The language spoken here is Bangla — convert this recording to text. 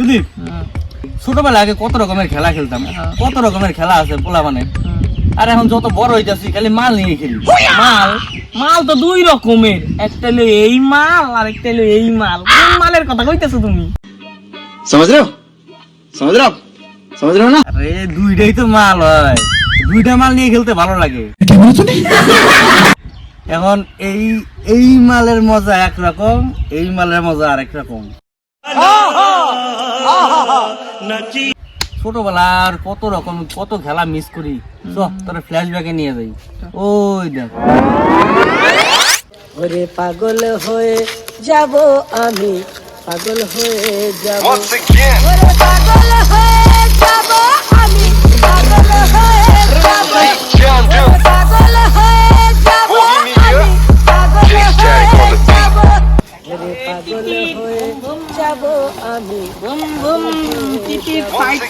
সুদীপ ছোটবেলা আগে কত রকমের খেলা খেলতাম কত রকমের খেলা আছে পোলা মানে। আর এখন যত বড় হইতেছি খালি মাল নিয়ে খেলি। মাল মাল তো দুই রকমের। একটা এই মাল আর একটা এই মাল। কোন মালের কথা কইতেছো তুমি? সমাজ রাও সমাজ রাও সমাজ রাও না? আরে দুইটাই তো মাল হয়। দুইটা মাল নিয়ে খেলতে ভালো লাগে। এখন এই এই মালের মজা একরকম এই মালের মজা আরেক রকম হ্যাঁ, হ্যাঁ। ছোটবেলার কত রকম কত খেলা মিস করি। চ তোর ফ্ল্যাশ ব্যাকে নিয়ে যাই। ওই দেখ। ওরে পাগল হয়ে যাব আমি পাগল হয়ে যাব। ওরে পাগল হয়ে যাব আমি। বুম বুম টিপি ফাইট